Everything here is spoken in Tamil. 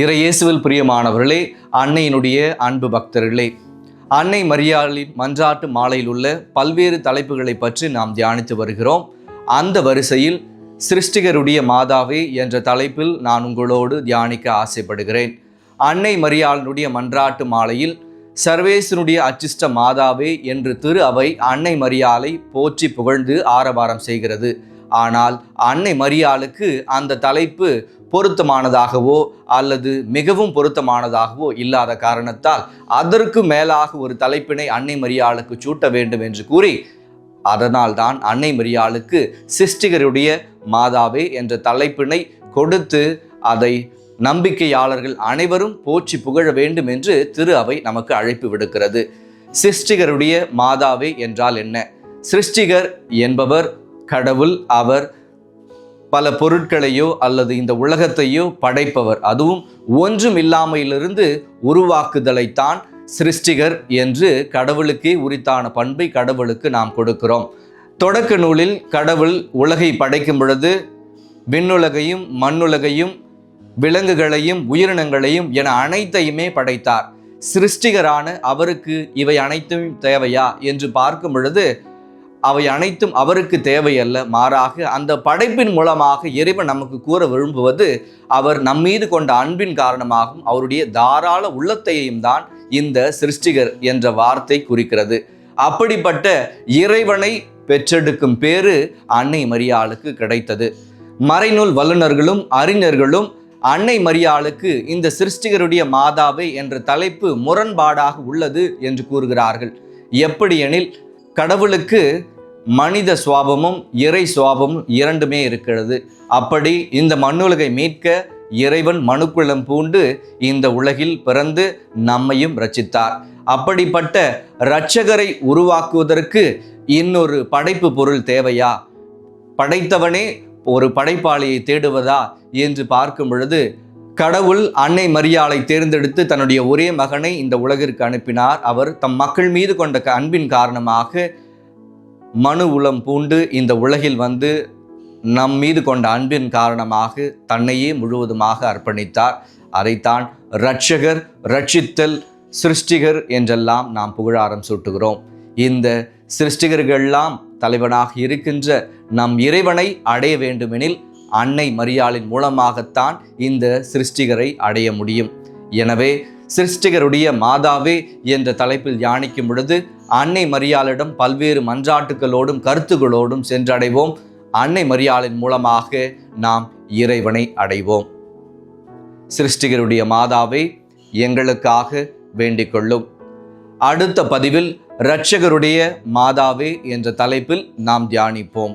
இறை இயேசுவில் பிரியமானவர்களே அன்னையினுடைய அன்பு பக்தர்களே அன்னை மரியாளின் மன்றாட்டு மாலையில் உள்ள பல்வேறு தலைப்புகளை பற்றி நாம் தியானித்து வருகிறோம். அந்த வரிசையில் சிருஷ்டிகருடைய மாதாவே என்ற தலைப்பில் நான் உங்களோடு தியானிக்க ஆசைப்படுகிறேன். அன்னை மரியாளினுடைய மன்றாட்டு மாலையில் சர்வேசனுடைய அச்சிஷ்ட மாதாவே என்று திரு அவை அன்னை மரியாளை போற்றி புகழ்ந்து ஆரவாரம் செய்கிறது. ஆனால் அன்னை மரியாளுக்கு அந்த தலைப்பு பொருத்தமானதாகவோ அல்லது மிகவும் பொருத்தமானதாகவோ இல்லாத காரணத்தால் அதற்கு மேலாக ஒரு தலைப்பினை அன்னை மரியாளுக்கு சூட்ட வேண்டும் என்று கூறி அதனால்தான் அன்னை மரியாளுக்கு சிஷ்டிகருடைய மாதாவே என்ற தலைப்பினை கொடுத்து அதை நம்பிக்கையாளர்கள் அனைவரும் போற்றி புகழ வேண்டும் என்று திரு அவை நமக்கு அழைப்பு விடுக்கிறது. சிருஷ்டிகருடைய மாதாவே என்றால் என்ன? சிருஷ்டிகர் என்பவர் கடவுள் அவர் பல பொருட்களையோ அல்லது இந்த உலகத்தையோ படைப்பவர். அதுவும் ஒன்றும் இல்லாமையிலிருந்து உருவாக்குதலைத்தான் சிருஷ்டிகர் என்று கடவுளுக்கே உரித்தான பண்பை கடவுளுக்கு நாம் கொடுக்கிறோம். தொடக்க நூலில் கடவுள் உலகை படைக்கும் பொழுது விண்ணுலகையும் மண்ணுலகையும் விலங்குகளையும் உயிரினங்களையும் என அனைத்தையுமே படைத்தார். சிருஷ்டிகரான அவருக்கு இவை அனைத்தும் தேவையா என்று பார்க்கும் பொழுது அவை அனைத்தும் அவருக்கு தேவையல்ல மாறாக அந்த படைப்பின் மூலமாக இறைவன் நமக்கு கூற விரும்புவது அவர் நம்மீது கொண்ட அன்பின் காரணமாகவும் அவருடைய தாராள உள்ளத்தையும் தான் இந்த சிருஷ்டிகர் என்ற வார்த்தை குறிக்கிறது. அப்படிப்பட்ட இறைவனை பெற்றெடுக்கும் பேரு அன்னை மரியாளுக்கு கிடைத்தது. மறைநூல் வல்லுநர்களும் அறிஞர்களும் அன்னை மரியாளுக்கு இந்த சிருஷ்டிகருடைய மாதாவை என்ற தலைப்பு முரண்பாடாக உள்ளது என்று கூறுகிறார்கள். எப்படி எனில் கடவுளுக்கு மனித சுவாபமும் இறை சுவாபமும் இரண்டுமே இருக்கிறது. அப்படி இந்த மண்ணுலகை மீட்க இறைவன் மனுக்குளம் பூண்டு இந்த உலகில் பிறந்து நம்மையும் ரச்சித்தார். அப்படிப்பட்ட இரட்சகரை உருவாக்குவதற்கு இன்னொரு படைப்பு பொருள் தேவையா? படைத்தவனே ஒரு படைப்பாளியை தேடுவதா? என்று பார்க்கும் பொழுது கடவுள் அன்னை மரியாளை தேர்ந்தெடுத்து தன்னுடைய ஒரே மகனை இந்த உலகிற்கு அனுப்பினார். அவர் தம் மக்கள் மீது கொண்ட அன்பின் காரணமாக மனு உளம் பூண்டு இந்த உலகில் வந்து நம் மீது கொண்ட அன்பின் காரணமாக தன்னையே முழுவதுமாக அர்ப்பணித்தார். அதைத்தான் இரட்சகர் ரட்சித்தல் சிருஷ்டிகர் என்றெல்லாம் நாம் புகழாரம் சூட்டுகிறோம். இந்த சிருஷ்டிகர்களெல்லாம் தலைவனாக இருக்கின்ற நம் இறைவனை அடைய வேண்டுமெனில் அன்னை மரியாளின் மூலமாகத்தான் இந்த சிருஷ்டிகரை அடைய முடியும். எனவே சிருஷ்டிகருடைய மாதாவே என்ற தலைப்பில் தியானிக்கும் பொழுது அன்னை மரியாளிடம் பல்வேறு மன்றாட்டுகளோடும் கருத்துகளோடும் சென்றடைவோம். அன்னை மரியாளின் மூலமாக நாம் இறைவனை அடைவோம். சிருஷ்டிகருடைய மாதாவே எங்களுக்காக வேண்டிக் கொள்ளும். அடுத்த பதிவில் இரட்சகருடைய மாதாவே என்ற தலைப்பில் நாம் தியானிப்போம்.